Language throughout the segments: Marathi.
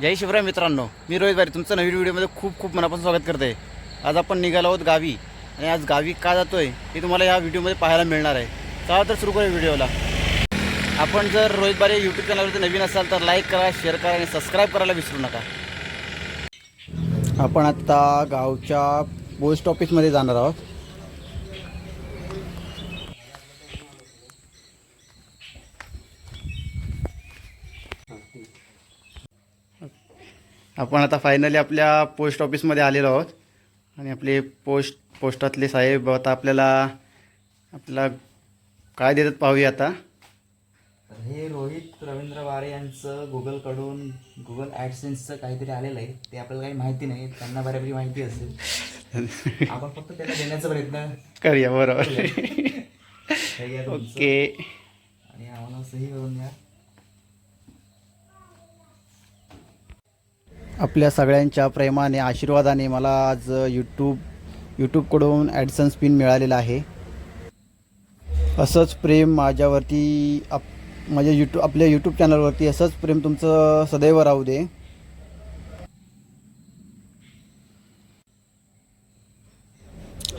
जय शिवराय मित्रांनो मी रोहित बारी तुमचं नवीन व्हिडिओमध्ये खूप खूप मनापासून स्वागत करते. आज आपण निघालो आहोत गावी आणि आज गावी का जातो आहे हे तुम्हाला या व्हिडिओमध्ये पाहायला मिळणार आहे. चला तर सुरू करूया व्हिडिओला. आपण जर रोहित बारे यूट्यूब चॅनलवरती नवीन असाल तर लाईक करा शेअर करा आणि सबस्क्राईब करायला विसरू नका. आपण आत्ता गावच्या पोस्ट ऑफिसमध्ये जाणार आहोत. आपण आता फायनली आपल्या पोस्ट ऑफिसमध्ये आलेलो आहोत. आणि आपले पोस्ट पोस्टातले साहेब आता आपल्याला आपल्याला काय देतात पाहूया आता. तर हे रोहित रवींद्र वारे यांचं गुगलकडून गुगल ॲडसेन्सचं काहीतरी आलेलं आहे. ते आपल्याला काही माहिती नाही. त्यांना बऱ्यापैकी माहिती असेल. आपण फक्त त्याला देण्याचा प्रयत्न करूया बरोबर. ओके आणि आम्हाला सही करून द्या आपल्या सगळ्यांच्या प्रेमाने आशीर्वादाने मला आज यूट्यूब यूट्यूबकडून ॲडसन्स पिन मिळालेला आहे. असंच प्रेम माझ्यावरती आप माझ्या यूट्यूब आपल्या यूट्यूब चॅनलवरती असंच प्रेम तुमचं सदैव राहू दे.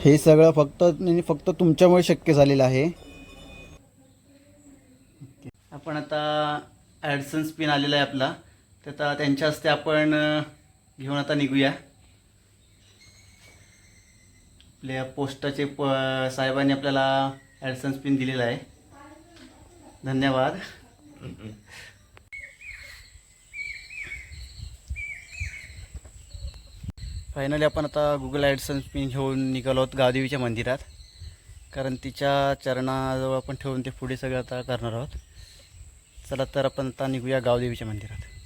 हे सगळं फक्त म्हणजे फक्त तुमच्यामुळे शक्य झालेलं आहे. आपण आता ॲडसन्स पिन आलेला आहे आपला. तर आता त्यांच्या हस्ते आपण घेऊन आता निघूया. आपल्या पोस्टाचे प साहेबांनी आपल्याला ॲडसन्स पिन दिलेला आहे. धन्यवाद. फायनली आपण आता गुगल ॲडसन्स पिन घेऊन निघालो आहोत गावदेवीच्या मंदिरात. कारण तिच्या चरणाजवळ आपण ठेवून ते पुढे सगळं आता करणार आहोत. चला तर आपण आता निघूया गावदेवीच्या मंदिरात.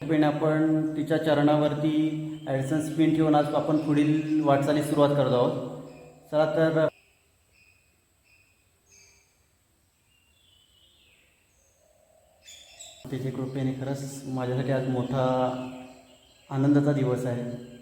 पिन आपण तिच्या चरणावरती ॲडसन्स पिन ठेवून आज आपण पुढील वाटचाली सुरुवात करत आहोत. चला तर तिच्या कृपेने खरंच माझ्यासाठी आज मोठा आनंदाचा दिवस आहे.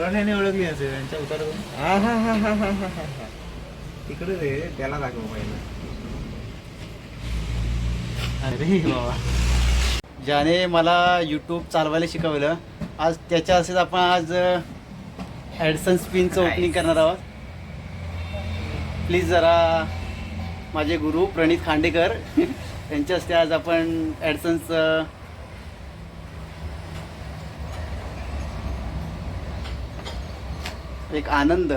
रण्याने ओळखली असेल त्यांच्या उतार हा हा हा हा हा हा हा हा. तिकडे रे त्याला दाखव पहिलं. अरे बाबा. ज्याने मला यूट्यूब चालवायला शिकवलं आज त्याच्या असेच आपण आज ॲडसन्स पिनचं ओपनिंग करणार आहोत. प्लीज जरा माझे गुरु प्रणित खांडेकर त्यांच्या हस्ते आज आपण ॲडसन्स एक आनंद.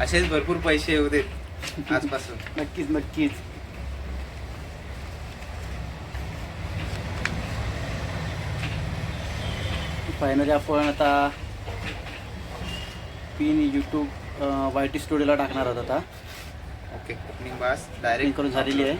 असेच भरपूर पैसे येऊ देत आजपासून. नक्कीच नक्कीच. फायनली आपण आता पिन यूट्यूब वाय टी स्टुडिओला टाकणार आहोत आता. ओके ओपनिंग बास. डायरेक्ट करून झालेली आहे.